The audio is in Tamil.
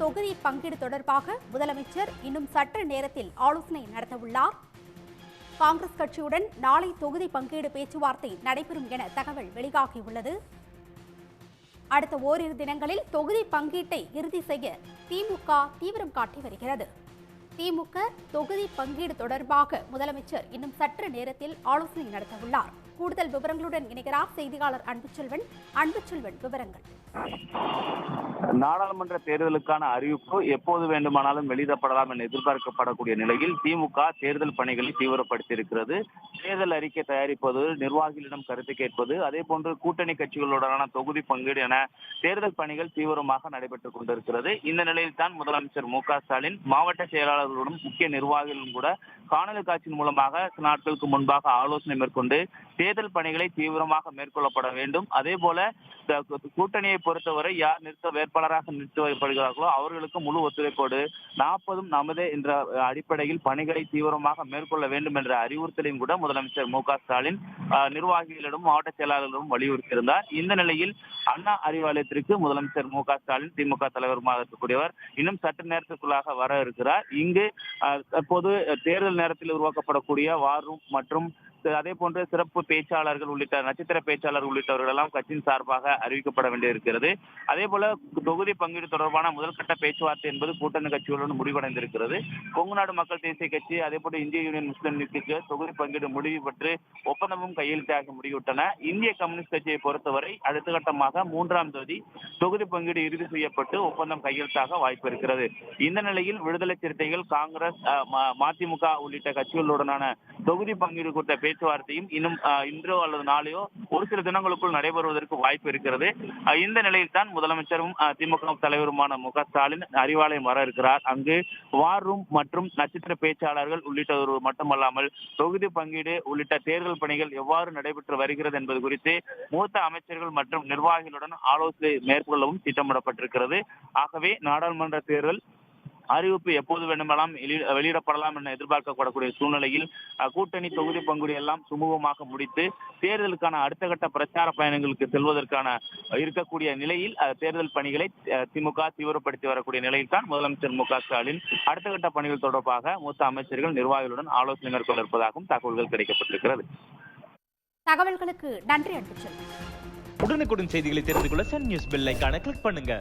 தொகுதி பங்கீடு தொடர்பாக முதலமைச்சர் இன்னும் சற்று நேரத்தில் ஆலோசனை நடத்தவுள்ளார். காங்கிரஸ் கட்சியுடன் நாளை தொகுதி பங்கீடு பேச்சுவார்த்தை நடைபெறும் என தகவல் வெளியாகியுள்ளது. அடுத்த ஓரிரு தினங்களில் தொகுதி பங்கீட்டை இறுதி செய்ய திமுக தீவிரம் காட்டி வருகிறது. திமுக தொகுதி பங்கீடு தொடர்பாக முதலமைச்சர் இன்னும் சற்று நேரத்தில் ஆலோசனை நடத்தவுள்ளார். கூடுதல் விவரங்களுடன் இணைகிறார் செய்தியாளர் அன்புச்செல்வன். அன்புச்செல்வன் விவரங்கள். நாடாளுமன்ற தேர்தலுக்கான அறிவிப்பு எப்போது வேண்டுமானாலும் வெளியிடப்படலாம் என எதிர்பார்க்கப்படக்கூடிய நிலையில் திமுக தேர்தல் பணிகளை தீவிரப்படுத்தியிருக்கிறது. தேர்தல் அறிக்கை தயாரிப்பது நிர்வாகிகளிடம் கருத்து கேட்பது அதே போன்று கூட்டணி கட்சிகளுடனான தொகுதி பங்கீடு என தேர்தல் பணிகள் தீவிரமாக நடைபெற்றுக் கொண்டிருக்கிறது. இந்த நிலையில் தான் முதலமைச்சர் மு ஸ்டாலின் மாவட்ட செயலாளர்களுடன் முக்கிய நிர்வாகிகளும் கூட காணொலி காட்சியின் மூலமாக நாட்களுக்கு முன்பாக ஆலோசனை மேற்கொண்டு தேர்தல் பணிகளை தீவிரமாக மேற்கொள்ளப்பட வேண்டும். அதே போல கூட்டணியை பொறுத்தவரை யார் நிறுத்த வேட்பாளராக நிறுத்தி நிறுத்தப்படுகிறார்களோ அவர்களுக்கு முழு ஒத்துழைப்போடு நாற்பதும் நமதே என்ற அடிப்படையில் பணிகளை தீவிரமாக மேற்கொள்ள வேண்டும் என்ற அறிவுறுத்தலையும் கூட முதலமைச்சர் மு ஸ்டாலின் நிர்வாகிகளிடம் மாவட்ட செயலாளர்களிடம் வலியுறுத்தியிருந்தார். இந்த நிலையில் அண்ணா அறிவாலயத்திற்கு முதலமைச்சர் மு ஸ்டாலின் திமுக தலைவருமாக இருக்கக்கூடியவர் இன்னும் சற்று நேரத்திற்குள்ளாக வர இருக்கிறார். இங்கு தற்போது தேர்தல் நேரத்தில் உருவாக்கப்படக்கூடிய வார் ரூம் மற்றும் அதே போன்று சிறப்பு பேச்சாளர்கள் உள்ளிட்ட நட்சத்திர பேச்சாளர் உள்ளிட்டவர்கள் எல்லாம் கட்சியின் சார்பாக அறிவிக்கப்பட வேண்டியிருக்கிறது. அதே போல தொகுதி பங்கீடு தொடர்பான முதல்கட்ட பேச்சுவார்த்தை என்பது கூட்டணி கட்சிகளுடன் முடிவடைந்திருக்கிறது. கொங்கு நாடு மக்கள் தேசிய கட்சி அதே போல இந்திய யூனியன் முஸ்லீம் லீக்கு தொகுதி பங்கீடு முடிவு பெற்று ஒப்பந்தமும் கையெழுத்தாக முடிவிட்டன இந்திய கம்யூனிஸ்ட் கட்சியை பொறுத்தவரை அடுத்த கட்டமாக மூன்றாம் தேதி தொகுதி பங்கீடு இறுதி செய்யப்பட்டு ஒப்பந்தம் கையெழுத்தாக வாய்ப்பு இருக்கிறது. இந்த நிலையில் விடுதலை சிறுத்தைகள் காங்கிரஸ் மதிமுக உள்ளிட்ட கட்சிகளுடனான தொகுதி பங்கீடு குறித்த பேச்சுவார்த்தையும் இன்னும் இன்றோ அல்லது நாளையோ ஒரு சில தினங்களுக்குள் நடைபெறுவதற்கு வாய்ப்பு இருக்கிறது. இந்த நிலையில் தான் முதலமைச்சரும் திமுக தலைவருமான மு க ஸ்டாலின் அறிவாலயம் வர இருக்கிறார். அங்கு வார் ரூம் மற்றும் நட்சத்திர பேச்சாளர்கள் உள்ளிட்டவர் மட்டுமல்லாமல் தொகுதி பங்கீடு உள்ளிட்ட தேர்தல் பணிகள் எவ்வாறு நடைபெற்று வருகிறது என்பது குறித்து மூத்த அமைச்சர்கள் மற்றும் நிர்வாகிகளுடன் ஆலோசனை மேற்கொள்ளவும் திட்டமிடப்பட்டிருக்கிறது. ஆகவே நாடாளுமன்ற தேர்தல் அறிவிப்பு எப்போது வேண்டுமானாலும் வெளி- வெளியிடப்படலாம் என எதிர்பார்க்கப்படக்கூடிய சூழ்நிலையில் கூட்டணி தொகுதி பங்குடி எல்லாம் சுமூகமாக முடித்து தேர்தலுக்கான அடுத்த கட்ட பிரச்சார பயணங்களுக்கு செல்வதற்கான இருக்கக்கூடிய நிலையில் தேர்தல் பணிகளை திமுக தீவிரப்படுத்தி வரக்கூடிய நிலையில் தான் முதலமைச்சர் மு க ஸ்டாலின் அடுத்த கட்ட பணிகள் தொடர்பாக மூத்த அமைச்சர்கள் நிர்வாகிகளுடன் ஆலோசனை மேற்கொள்ள இருப்பதாகவும் தகவல்கள் கிடைக்கப்பட்டிருக்கிறது. தகவல்களுக்கு நன்றி அன்புச்செல்வன். உடனுக்குடன் செய்திகளை தெரிந்து கொள்ள சன் நியூஸ் பெல் ஐகானை கிளிக் பண்ணுங்க.